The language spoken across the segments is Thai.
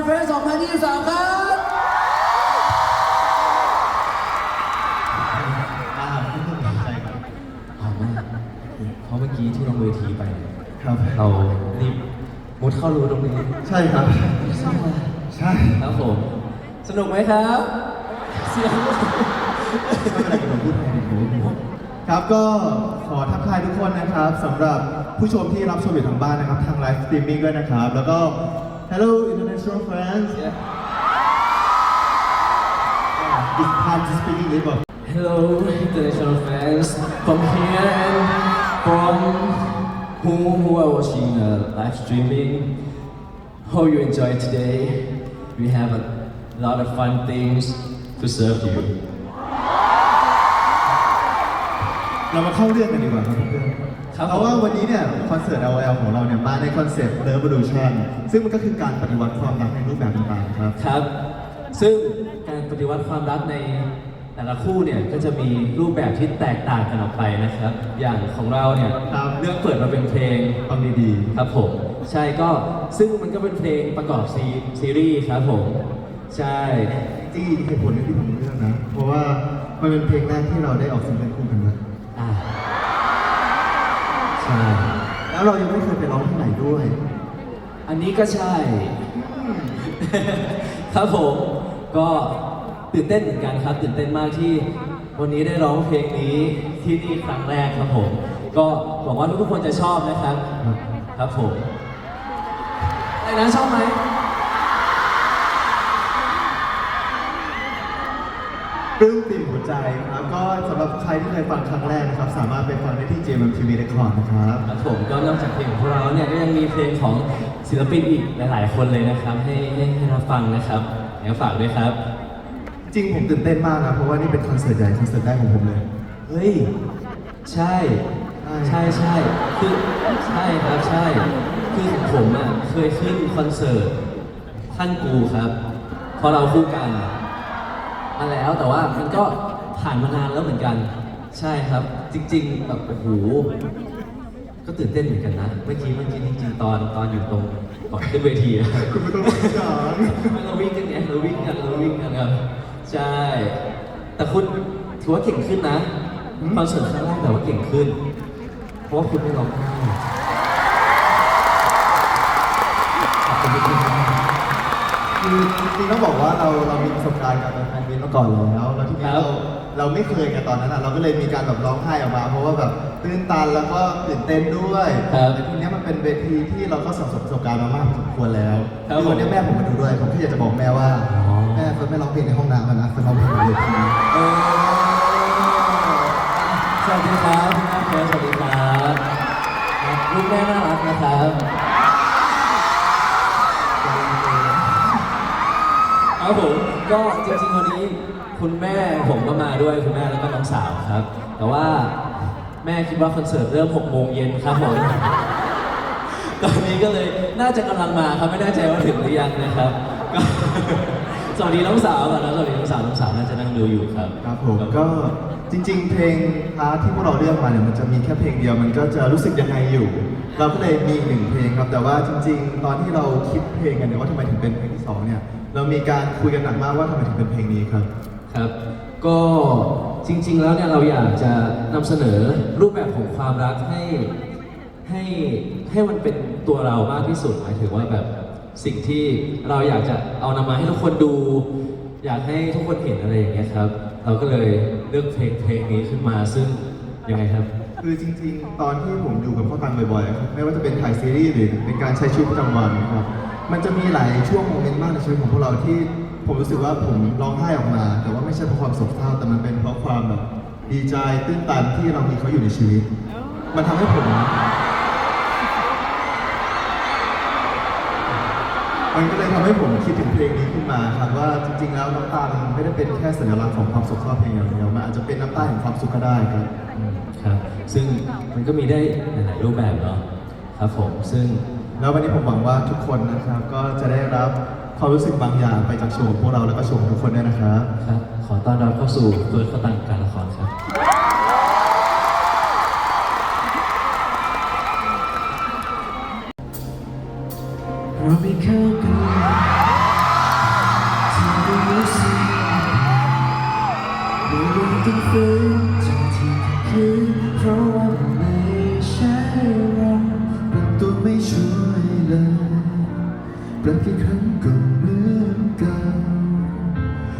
All Out Fan Fest 2023 ครับอ่าที่ผมสนใจครับเอามากเพราะเมื่อกี้ที่ลงเวทีไปเนี่ยครับเรารีบมุดเข้ารูตรงนี้ใช่ครับ ใช่ครับผม สนุกไหมครับ เสียงไม่เป็นไรผมพูดแทนผมครับก็ขอทักทายทุกคนนะครับสำหรับผู้ชมที่รับชมอยู่ทางบ้านนะครับ ทางไลฟ์สตรีมมิ่งด้วยนะครับ แล้วก็ Hello international friends It's time to speak English บอก Hello, international fans from here and from who, who are watching uh, live streaming. Hope you enjoy today. We have a lot of fun things to serve you. เรามาเข้าเรื่องกันดีกว่าครับเพื่อน ครับเพราะว่าวันนี้เนี่ยคอนเสิร์ต LOL ของเราเนี่ยมาในคอนเซ็ปต์ Revolution ซึ่งมันก็คือการปฏิวัติความรักในรูปแบบต่างๆครับ ครับ ซึ่งการปฏิวัติความรักในแต่ละคู่เนี่ยก็จะมีรูปแบบที่แตกต่างกันออกไปนะครับ อย่างของเราเนี่ยครับเลือกเปิดมาเป็นเพลงฟังดีครับผมใช่ก็ซึ่งมันก็เป็นเพลงประกอบซีซีรีส์ครับผมใช่ๆที่เหตุผลที่ผมเลือกนะ เพราะว่ามันเป็นเพลงแรกที่เราได้ออกซิงเกิลคู่กันนะอ่าใช่ แล้วเรายังไม่เคยไปร้องที่ไหนด้วย อันนี้ก็ใช่ ครับผมก็ตื่นเต้นเหมือนกันครับ ตื่นเต้นมากที่วันนี้ได้ร้องเพลงนี้ที่นี่ครั้งแรกครับผม ก็หวังว่าทุกๆคนจะชอบนะครับ ครับครับผมอะไรนะชอบไหม ปลื้มปิ่มหัววใจครับก็สำหรับใครที่เคยฟังครั้งแรกนะครับ สามารถไปฟังได้ที่ JMTV Record นะครับ ครับผมก็นอกจากเพลงของพวกเราเนี่ยก็ยังมีเพลงของศิลปินอีกหลาย ๆ คนเลยนะครับ ให้ให้ให้รับฟังนะครับเดี๋ยวฝากด้วยครับ จริงผมตื่นเต้นมากนะเพราะว่านี่เป็นคอนเสิร์ตใหญ่คอนเสิร์ตแรกของผมเลย เฮ้ย ใช่ ใช่ใช่ใช่คือใช่ครับใช่คือผมอะเคยขึ้นคอนเสิร์ตท่านกูครับเพอเราคู่กัน มาแล้ว แต่ว่ามันก็ผ่านมานานแล้วเหมือนกัน ใช่ครับ จริง ๆ แบบโอ้โหก็ตื่นเต้นเหมือนกันนะ เมื่อกี้เมื่อกี้จริงๆตอนตอนอยู่ตรงก่อนขึ้นเวทีอะคุณไม่ต้องมาจ้าเราวิ่งกันไงเราวิ่งกันเราวิ่งกันครับใช่ แต่คุณถือว่าเก่งขึ้นนะคอนเสิร์ตครั้งแรกแต่ว่าเก่งขึ้น เพราะว่าคุณไม่ร้องไห้ คือจริงๆต้องบอกว่าเราเรามีประสบการณ์กับแฟนมิตมาก่อนแล้วแล้วทีนี้เราเราไม่เคยกันตอนนั้นอะเราก็เลยมีการแบบร้องไห้ออกมา เพราะว่าแบบตื้นตันแล้วก็ตื่นเต้นด้วยแต่ทีเนี้ยมันเป็นเวทีที่เราก็สัมผัสประสบการณ์มามากพอสมควรแล้วคือวันนี้แม่ผมมาดูด้วยผมแค่อยากจะบอกแม่ว่าแม่เฟิร์นไม่ร้องเพลงในห้องน้ำแล้วนะเฟิร์นร้องเพลงบนเวที เออสวัสดีครับคุณแม่เฟิร์สสวัสดีครับครับลูกแม่น่ารักนะครับครับ ก็จริงๆวันนี้คุณแม่ผมก็มาด้วยคุณแม่แล้วก็น้องสาวครับ แต่ว่าแม่คิดว่าคอนเสิร์ตเริ่ม6โมงเย็นครับผม ตอนนี้ก็เลยน่าจะกำลังมาครับไม่แน่ใจว่าถึงหรือยังนะครับก็สวัสดีน้องสาวก่อนนะสวัสดีน้องสาวน้องสาวน่าจะนั่งดูอยู่ครับครับผมก็จริง ๆ เพลงพาร์ทที่พวกเราเลือกมาเนี่ยมันจะมีแค่เพลงเดียวมันก็จะรู้สึกยังไงอยู่ เราก็เลยมีอีกหนึ่งเพลงครับแต่ว่าจริง ๆ ตอนที่เราคิดเพลงกันเนี่ยว่าทำไมถึงเป็นเพลงที่สองเนี่ย เรามีการคุยกันหนักมากว่าทำไมถึงเป็นเพลงนี้ครับ ครับ ก็จริง ๆ แล้วเนี่ยเราอยากจะนำเสนอรูปแบบของความรักให้ให้ให้มันเป็นตัวเรามากที่สุดหมายถึงว่าแบบสิ่งที่เราอยากจะเอานำมาให้ทุกคนดู อยากให้ทุกคนเห็นอะไรอย่างเงี้ยครับ เราก็เลยเลือกเพลงเพลงนี้ขึ้นมาซึ่งยังไงครับ คือจริง ๆ ตอนที่ผมอยู่กับพ่อตังบ่อยๆครับไม่ว่าจะเป็นถ่ายซีรีส์หรือเป็นการใช้ชีวิตประจำวันครับ มันจะมีหลายช่วงโมเมนต์มากในชีวิตของพวกเราที่ผมรู้สึกว่าผมร้องไห้ออกมา แต่ว่าไม่ใช่เพราะความโศกเศร้าแต่มันเป็นเพราะความแบบดีใจตื้นตันที่เรามีเขาอยู่ในชีวิต มันทำให้ผม มันก็เลยทำให้ผมคิดถึงเพลงนี้ขึ้นมาครับว่าจริงๆแล้วน้ำตามันไม่ได้เป็นแค่สัญลักษณ์ของความโศกเศร้าเพียงอย่างเดียวมันอาจจะเป็นน้ำตาแห่งความสุขก็ได้ครับ ครับ ซึ่งมันก็มีได้หลายๆรูปแบบเนาะครับผมซึ่ง แล้ววันนี้ผมหวังว่าทุกคนนะครับก็จะได้รับความรู้สึกบางอย่างไปจากโชว์ของพวกเราแล้วก็โชว์ของทุกคนด้วยนะครับครับ ขอต้อนรับเข้าสู่เฟิร์สข้อตังการละครครับ เราไม่เข้ากันที่รู้สึกไม่รู้ต้องฝืนจนที่คืนเพราะว่า รักกี่ครั้งก็เหมือนกัน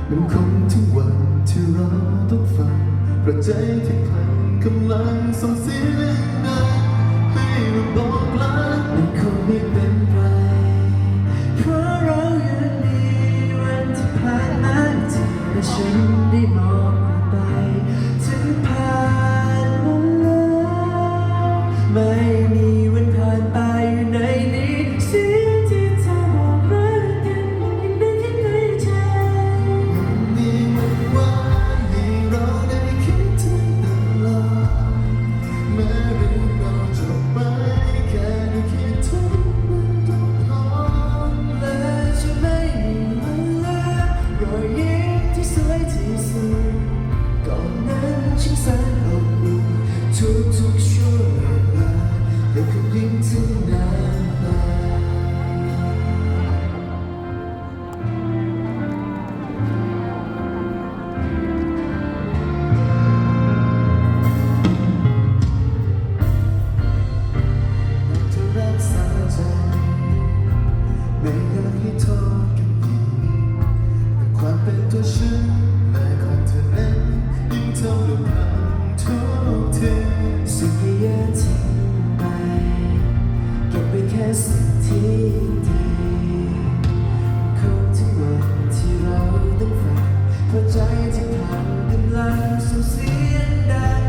มันคงถึงวันที่เราต้องฟังประใจที่พลันกำลังส่งเสียงดังให้เราบอกลา เป็นแฟนเพราะใจที่ทำกำลังสูญเสียได้